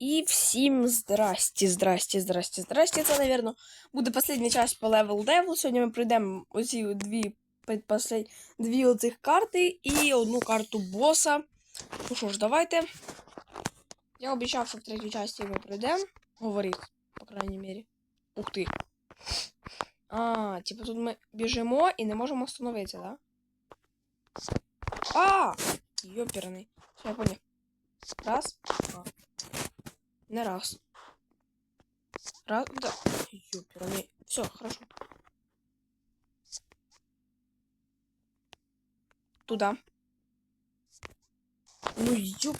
І всім здрасті, здрасті, здрасті, здрасті. Це, напевно, буде остання часть по левел деву. Сьогодні ми пройдемо оці дві, предпослед... дві оцих карти і одну карту боса. Ну що ж, давайте. Я обіцяв, що в третій часті ми пройдемо. Говорить, по крайній мірі. Ух ти. А, типу тут ми біжимо і не можемо остановитися, да? А! Йоперний. Все, я понял. Раз, два. Не раз. Раз, да. Ёперный. Все, хорошо. Туда. Ну, ёп.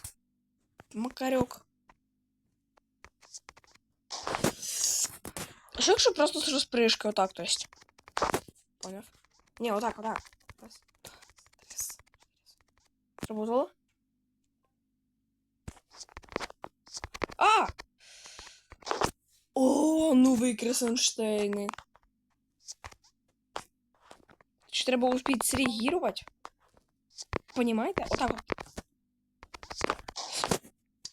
Макарек. Що якщо просто з розпришки, отак, то есть? Поняв? Не, отак, отак. Раз, два, раз. Работало? А! О, новые Красенштейны. Чи треба успеть среагировать? Понимаете? Вот так вот.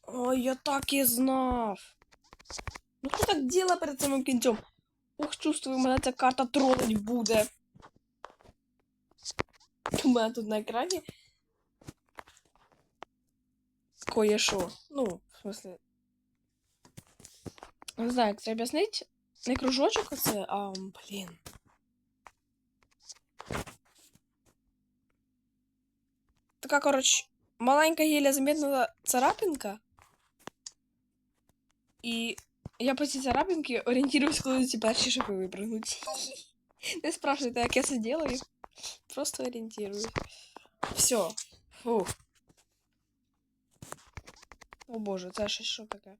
Ой, я так і знав. Ну хто так діла перед самим кінцем? Ух, чувствую, мене ця карта тролить буде. У мене тут на екрані. Кое-що. Ну, в смысле. Не знаю, як це об'яснити. Не кружочок оце, а блін. Така, коротше, маленька еле заметна царапинка. І я по цій царапинці орієнтуюсь, коли ці перші шипи випрыгнуть. Не спрашивайте, як я це делаю. Просто орієнтуюсь. Все. Фух. О боже, це щось що таке?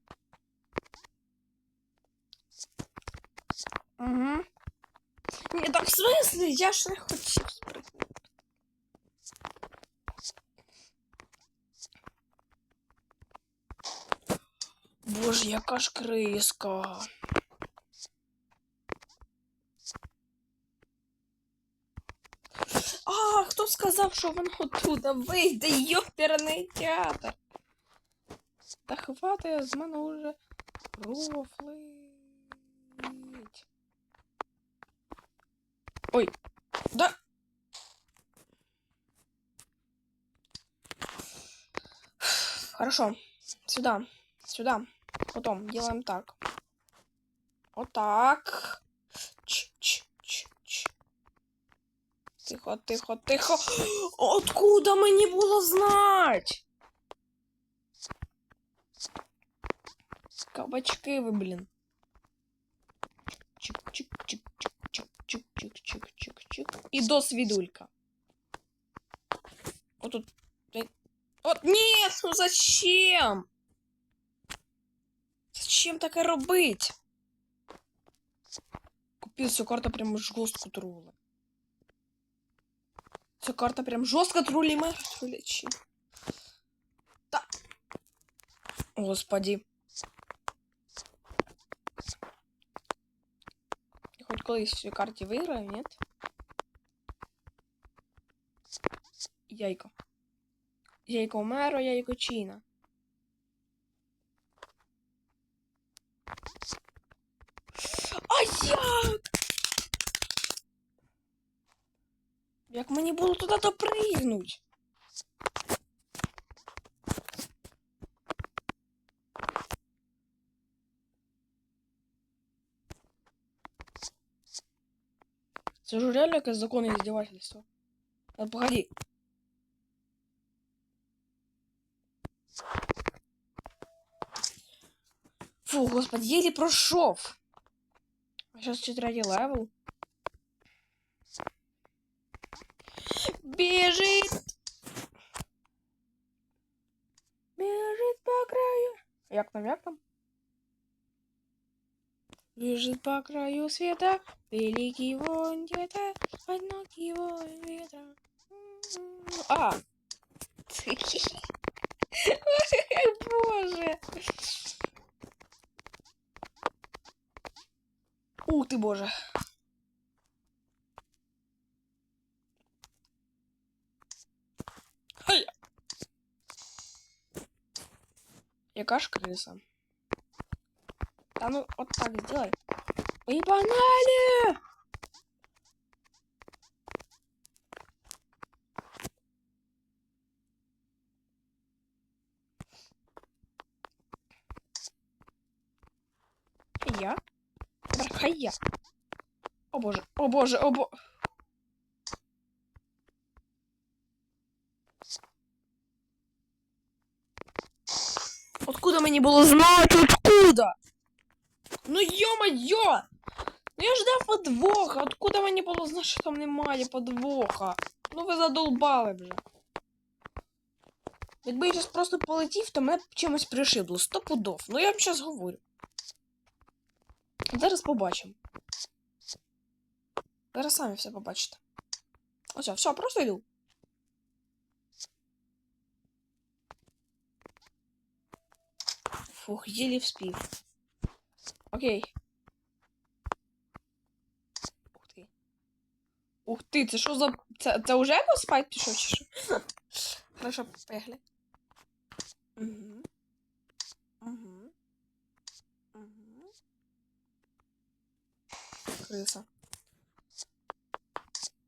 Угу. Ні, так в смысле? Я ж не хотів спригнути. Боже, яка ж криска. А, хто сказав, що воно оттуда вийде, йоперний театр. Та хватає з мене уже рофлить. Ой, да. Хорошо, сюда, сюда. Потом делаем так. Вот так. Ч -ч -ч -ч. Тихо, тихо, тихо. Откуда мені було знать? Кабачки ви, блін. Чик-чик-чик-чик-чик-чик-чик-чик. І до свідулька. Отут. От нет, ну зачем? Зачем таке робить? Купил цю карту прям жорстко трула. Ця карта прям жорстко трулі мер трулячи. Та. Господи. Я хоть колись в цій карті виграю, нет? Яйко. Яйко меро, яйко чина. А як? Як мені було туди допригнуть? Це ж реально якесь законне издевательство. А, погоди. Господи, еле прошов. А сейчас четвертый левел. Бежит. Бежит по краю. Як там, як там? Бежит по краю света, великий вонь где-то, одинокий вонь ветра. А! Боже! Ух ты, боже! Хай! Яка ж? Да ну, вот так сделай. И погнали! Я. О боже, о боже, о боже. Откуда мені було знати, откуда? Ну йо-моє! Ну я ждав подвоха. Откуда мені було знати, що там немає подвоха? Ну ви задолбали вже. Якби я зараз просто полетів, то мене б чимось пришибло. Сто пудов. Ну я вам зараз говорю. Зараз побачимо. Зараз самі все побачите. Ось, все, просто йду. Фух, єлі вспів. Окей. Ух ти. Ух ти, це що за. Це, це вже спайт пішов чи що? Хорошо, поехали. Угу. Угу. Крыса.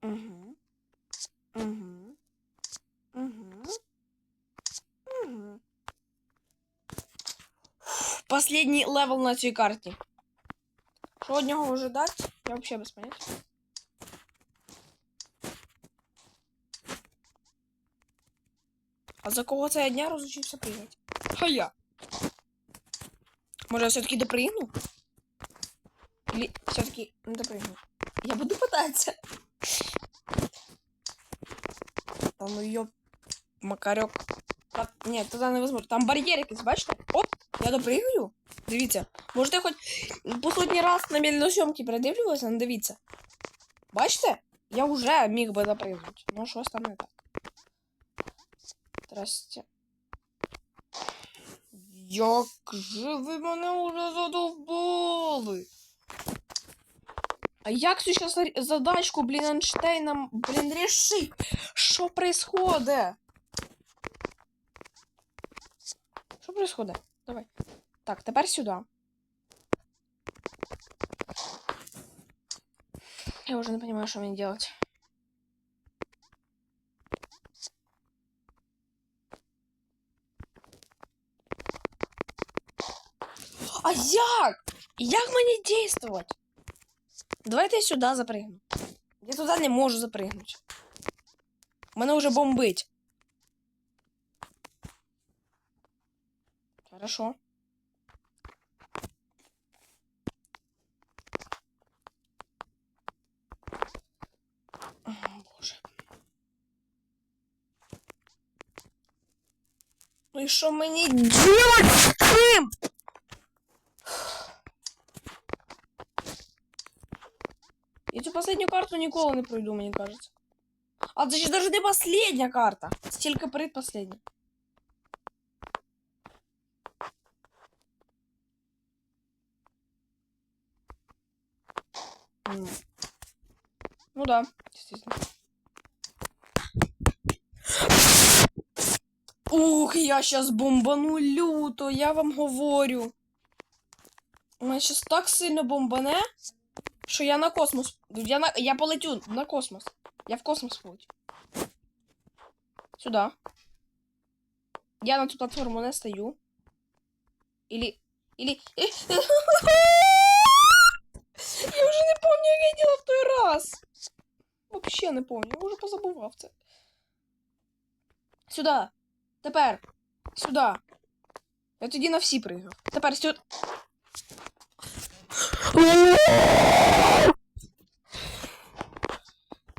Угу. Угу. Угу. Угу. Последний левел на цій карті. Що від нього ожидать? Я вообще без поняття. А за кого це я дня розучився пригати? А я. Може, я все-таки допригну? Или все-таки не допригну? Я буду пытаться. Та ну йоп, макарьок. Та, ні, туди невозможно. Там бар'єр якийсь, бачите? Оп, я допригаю. Дивіться. Можете хоч по сотні раз на мільносйомки передивлюватися, ну дивіться. Бачите? Я вже міг би допригнути. Ну, щось там не так. Здрасте. Як же ви мене вже задовбали? А як цю сейчас задачку, блін, Эйнштейном, блін, решить? Що происходит? Що происходит? Давай. Так, тепер сюди. Я уже не понимаю, что мне делать. А як? Як мені действовать? Давайте я сюди запригну. Я туди не можу запригнути. Мене вже бомбить. Хорошо. Боже. Ну і що мені делать з цим? Я цю последню карту ніколи не пройду, мені кажется. А ще даже не последня карта. Це тільки предпоследня. М. Ну да, действительно. Ух, я сейчас бомбану люто, я вам говорю. У мене сейчас так сильно бомбане, що я на космос. Я, на... я полетю на космос. Я в космос полетю. Сюда. Я на цю платформу не стою. Или... Или... Я вже не помню, як я діла в той раз. Вообще не помню, я вже позабував це. Сюди. Тепер. Сюди. Я тоді на всі пригав. Тепер сюди.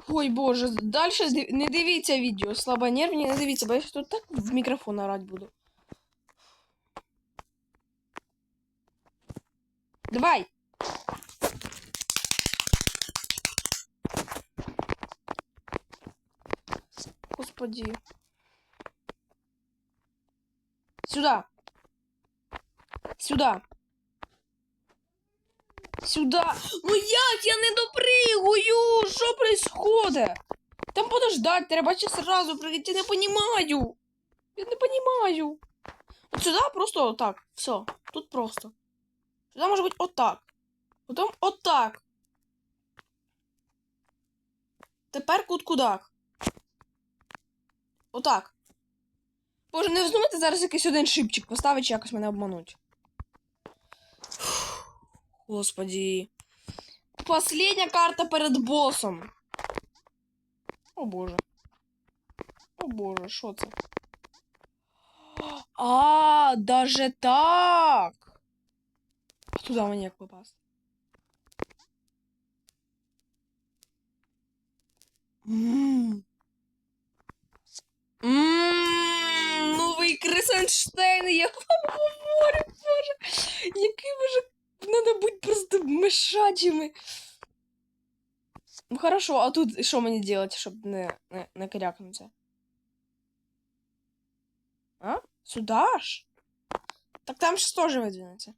Ой, боже, дальше див- не дивіться відео. Слабонервні, не дивіться, бо я щас тут так в мікрофон орать буду. Давай! Господи. Сюда. Сюда. Сюда. Ну як я не допригую? Що происходит? Там подождать, треба чи сразу прийти. Я не понимаю. Я не понимаю. От сюди просто так. Все. Тут просто. Сюди може бути отак. Потім отак. Тепер кут-кудак. Отак. Боже, не вздумайте зараз якийсь один шипчик поставити, чи якось мене обмануть. Господи. Последня карта перед босом. О боже. О боже, що це? А, даже так. А туди мені як попасти? Ммм. Ммм, новий Крисенштейн, я вам говорю, боже. Який може надо бути мишачими. Ну хорошо, а тут що мені делать, щоб не, не, не корякнуться? А? Сюда ж? Так там же тоже выдвинуться.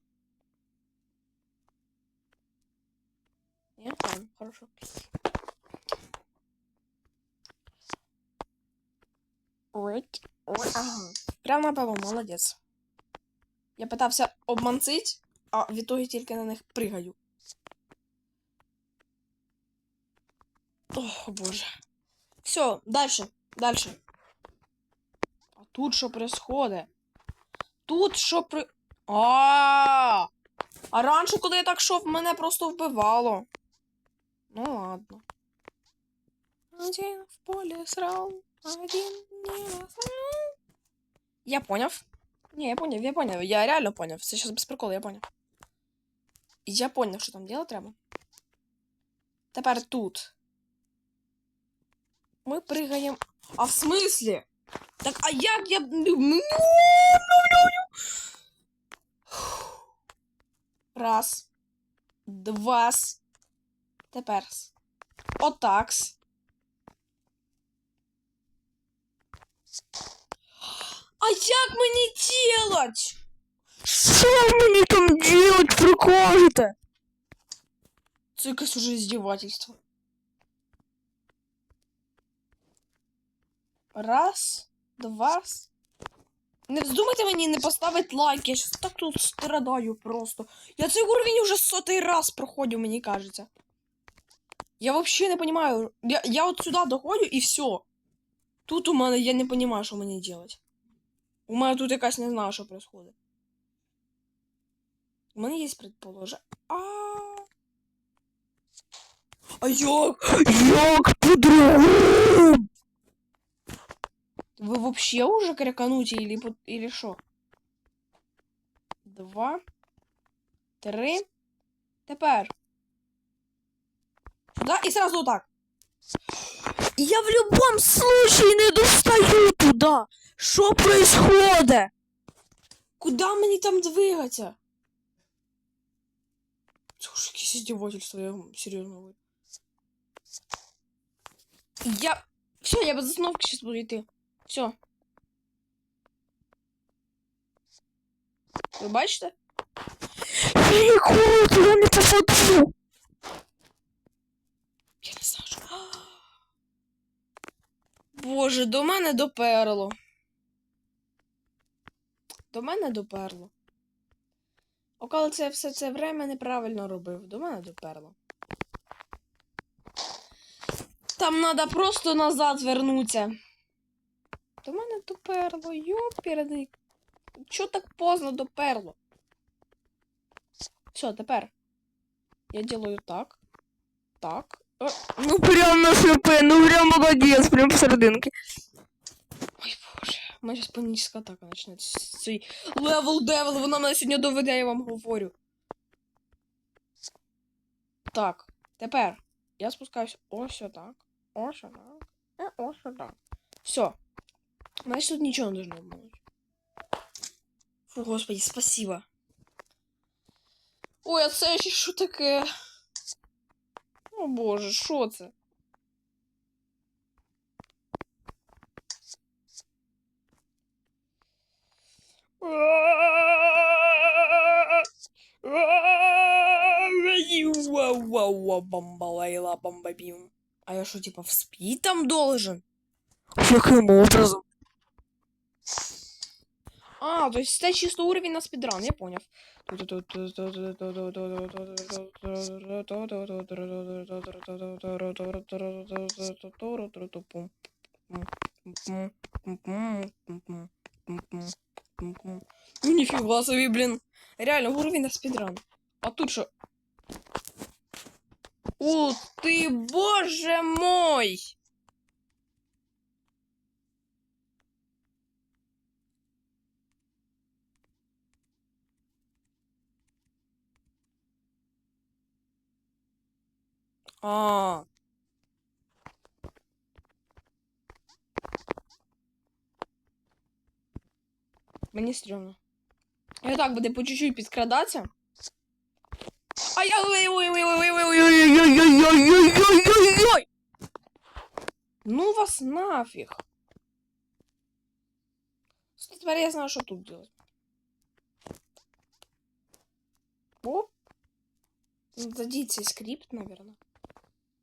Нет, там, хорошо. Ой, ага. Прям напевно, молодець. Я питався обманцить, а в итоге тільки на них пригаю. Ох, боже. Все, дальше, дальше. А тут що происходит? Тут що при. А! А раніше, коли я так шов, мене просто вбивало. Ну ладно. Один в поле срал, один не срал. Я поняв. Не, я поняв, я поняв. Я реально поняв. Це сейчас без приколу, я поняв. Я поняв, що там делать треба. Тепер тут. Ми пригаємо. А в смислі? Так, а як я. Ну, ну, ну, Раз. Два. Тепер. Отакс. А як мені делать? Що мені там делать, прикажете? Це якесь уже издевательство. Раз, два. Не вздумайте мені не поставити лайк, я щас так тут страдаю просто. Я цей уровень уже сотий раз проходив, мені кажеться. Я вообще не понимаю. Я, я от сюди доходжу і все. Тут у мене я не понимаю, що мені делать. У мене тут якась не знаю, що происходит. У мене є предположення. А. А як? Як по-другому? Вы вообще уже крякануті или, по- или що? Два. Три. Тепер. Сюда і сразу так. Я в любом случае не достаю туда. Що происходит? Куда мені там двигатися? Це ж якесь издевательство, я вам серйозно говорю. Я... Все, я без остановки сейчас буду йти. Все. Ви бачите? Я ніколи туди не попаду. Я не знаю, що. Боже, до мене доперло. До мене доперло. О, коли це все це время неправильно робив, до мене доперло. Там треба просто назад вернутися. До мене доперло, йоперник. Чо так поздно доперло? Все, тепер. Я делаю так. Так. Е, Ну прям на шипи, ну прям молодець, прям посерединки. Ой, боже, у мене зараз панічна атака почнеться. Цей левел девел, вона мене сьогодні доведе, я вам говорю. Так, тепер я спускаюся ось отак. Ось отак. І ось отак. Все. Значить тут нічого не должно обмануть. Фу, господи, спасибо. Ой, а це ще що таке? О боже, що це? Бамбалайла бамбабим. А я что, типа, в спи там должен? Яким образом? А, то есть это чисто уровень на спидран, я понял. Ну, нифига себе, блин. Реально, уровень на спидран. А тут что? О, ты, боже мой! А. Мені стрьомно. Я так буде по чуть-чуть підкрадатися. А я ой ой ой ой ой ой ой ой ой ой ой ой ой ой Ну вас нафиг. Теперь я знаю, что тут делать. Оп. Дадите цей скрипт, наверное.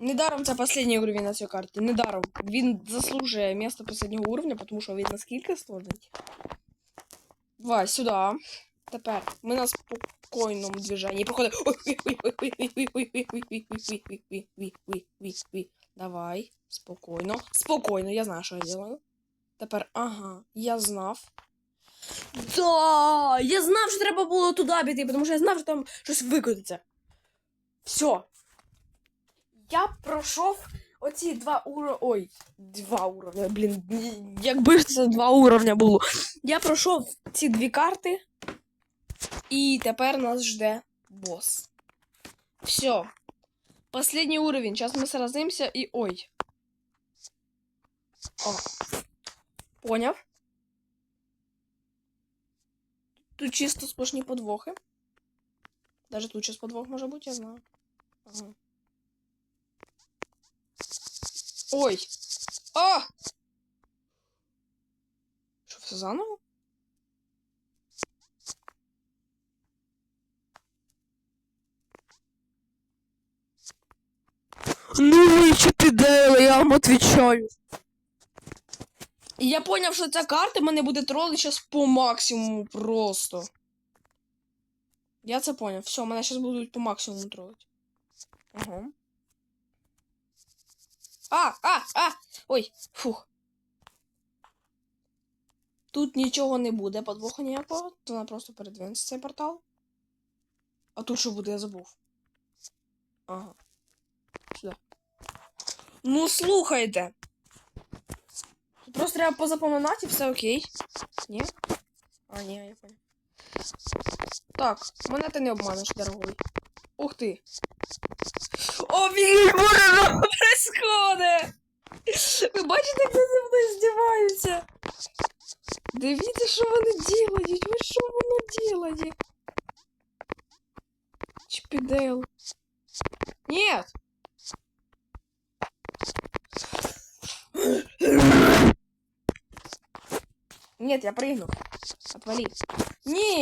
Недаром це останній уровень на цій карті. Недаром. Він заслужує місце останнього уровня, тому що він наскільки створить. Давай, сюди. Тепер ми на спокійному движенні. Походи. Давай. Спокійно. Спокійно, я знаю, що я делаю. Тепер, ага, я знав. Да! Я знав, що треба було туди піти, тому що я знав, що там щось викотиться. Все, Я пройшов оці два уровня. Ой, два уровня, блін. Якби ж це два уровня було. Я пройшов ці дві карти. І тепер нас жде босс. Все. Последний уровень. Сейчас мы сразимся и... Ой. О. Понял. Тут чисто сплошні подвохи. Даже тут сейчас подвох може бути, я знаю. Ага. Ой! А! Що, все заново? Ну ви чіпідели, я вам отвечаю. Я поняв, що ця карта мене буде тролити зараз по максимуму просто. Я це поняв. Все, мене зараз будуть по максимуму тролити. Ага. А, а, а! Ой, фух. Тут нічого не буде, подвоху ніякого. То вона просто передвинеться цей портал. А тут що буде, я забув. Ага. Сюди. Ну, слухайте. Просто треба позапоминати і все окей. Ні? А, ні, я понял. Так, мене ти не обманеш, дорогой. Ух ти. Офігеть, боже, що происходит? Ви бачите, як вони зі мною здіваються? Дивіться, що вони делають. Ви що воно делає? Чіпідейл. Нет! Нет, я прыгну. Отвали. Нет!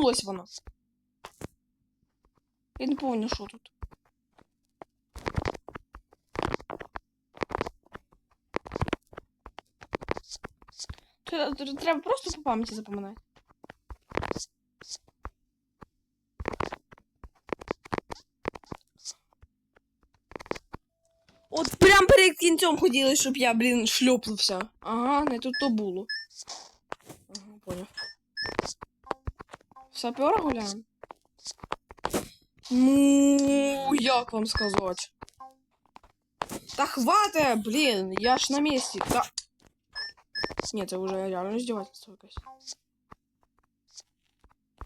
Подозрительно вернулось воно. Я не помню, що тут. Т- т- Треба просто по пам'яті запоминати. От прям перед кінцем хотіли, щоб я, блін, шльопнувся. Ага, не тут то було. Сапера гуляємо? Ну, як вам сказати? Та хватає, блін, я ж на місці. Та... Ні, це вже реально здівательство якесь.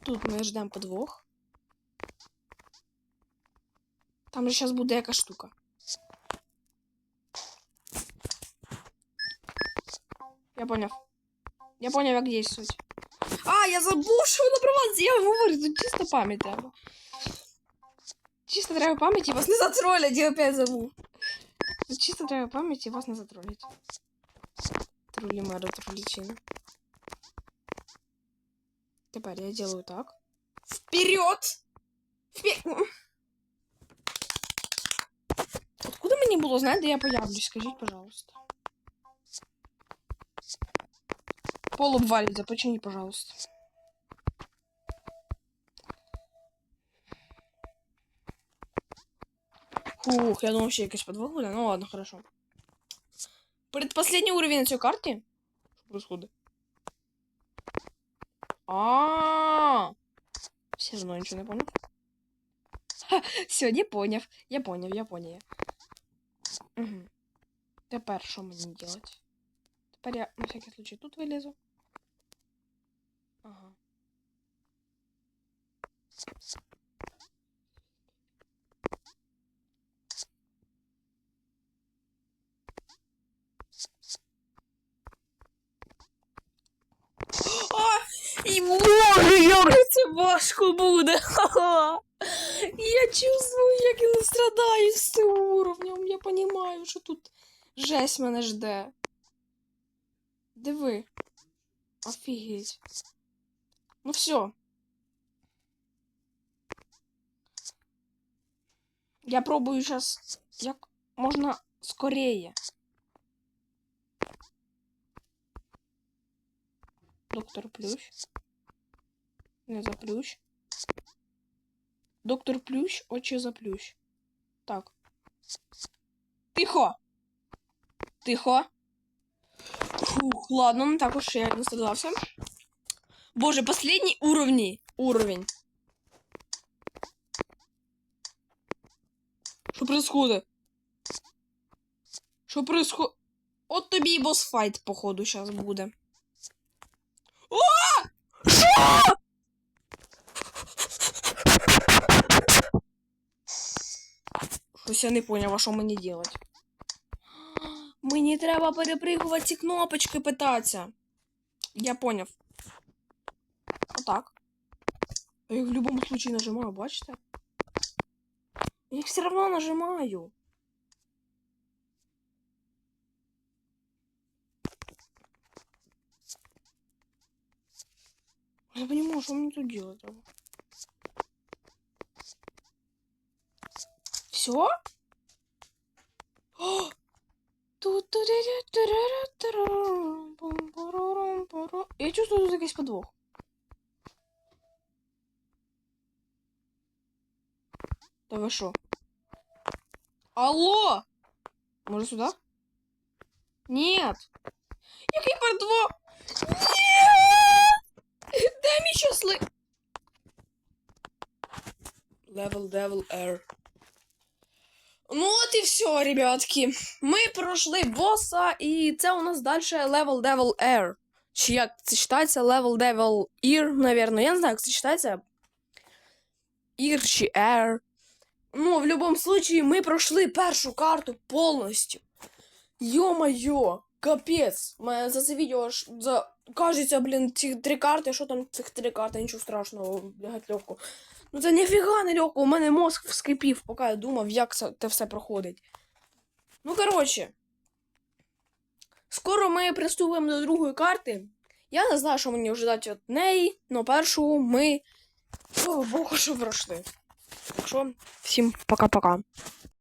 Тут ми ждемо подвох. Там же зараз буде яка штука. Я поняв. Я поняв, як действовать. А, я забув, що на прованс. Я говорю, тут чисто пам'ять треба. Чисто треба пам'яті, вас не затролять, я опять забув. Тут чисто треба пам'яті, вас не затролять. Трулі мера трулічина. Тепер я делаю так. Вперед! Вперед! Откуда мені було знати, де я появлюсь? Скажіть, пожалуйста. Пол обвалится, почини, пожалуйста. Фух, я думал, ще якась подвох буде. Ну ладно, хорошо. Предпоследний уровень на цій карті? Що происходит? А, все равно ничего не понял. Все, не поняв. Я поняв, я поняв. Угу. Тепер що мені делать? Тепер я на всякий случай тут вилізу. І боже, як це важко буде. Я чувствую, як я страдаю з цим уровнем. Я розумію, що тут жесть мене жде. Диви. Офігеть. Ну все. Я пробую сейчас як можна скорее. Доктор Плющ. Не заплющ. Доктор Плющ, очі заплющ. Так. Тихо! Тихо. Фух, ладно, ну так уж я не страдався. Боже, последний уровень. Уровень. Що происходит? Що происходит? От тобі і босс-файт, походу, зараз буде. О! Що? Щось я не поняв, а що мені делать. Мені треба перепригувати ці кнопочки питатися. Я поняв. Отак. Я їх в будь-якому случае нажимаю, бачите? Я їх все одно нажимаю. Я понимаю, что мне тут делать треба. Все? Я чувствую тут якийсь подвох. Та ви що? Алло! Може сюди? Нет! Який подвох? Нет! Дай мій щасли... Level Devil Air. Ну от і все, ребятки. Ми пройшли боса, і це у нас далі Level Devil Air. Чи як це читається? Level Devil Ear, наверное. Я не знаю, як це читається. Ear чи Air. Ну, в будь-якому случае, ми пройшли першу карту повністю. Йо-моє, капець. Мене за це відео аж за... кажеться, блін, ці три карти, що там цих три карти, нічого страшного, бігать легко. Ну це ніфіга не легко, у мене мозк вскипів, поки я думав, як це, це все проходить. Ну, коротше. Скоро ми приступимо до другої карти. Я не знаю, що мені ожидати від неї, але першу ми. Слава Богу, що пройшли. Так що, всім пока-пока.